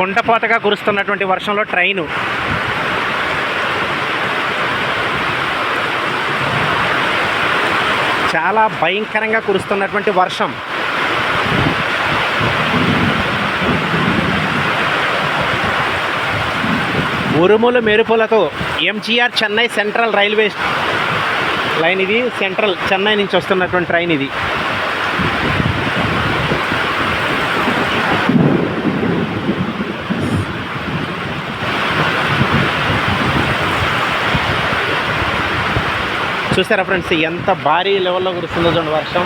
కుంటపోతగా కురుస్తున్నటువంటి వర్షంలో ట్రైను. చాలా భయంకరంగా కురుస్తున్నటువంటి వర్షం. ఉరుములు మెరుపులతో MGR Chennai central railway line ఇది సెంట్రల్ చెన్నై నుంచి వస్తున్నటువంటి ట్రైన్ ఇది. చూసారా ఫ్రెండ్స్ ఎంత భారీ లెవెల్లో కురుస్తుందో చూడండి వర్షం.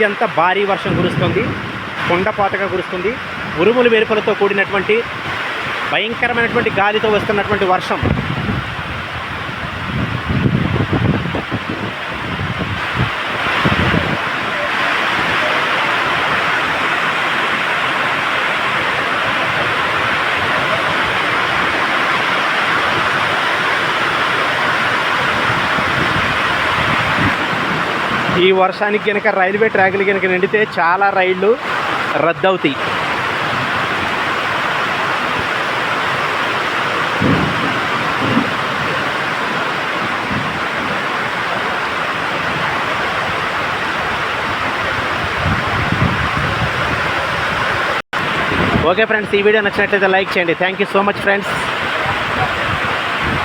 అత్యంత భారీ వర్షం కురుస్తుంది. కొండపాతగా కురుస్తుంది. ఉరుములు మెరుపులతో కూడినటువంటి భయంకరమైనటువంటి గాలితో వస్తున్నటువంటి వర్షం ఈ వర్షానికి కనుక రైల్వే ట్రాకులు కనుక నిండితే చాలా రైళ్ళు రద్దవుతాయి. ఓకే ఫ్రెండ్స్ ఈ వీడియో నచ్చినట్లయితే లైక్ చేయండి. Thank you so much friends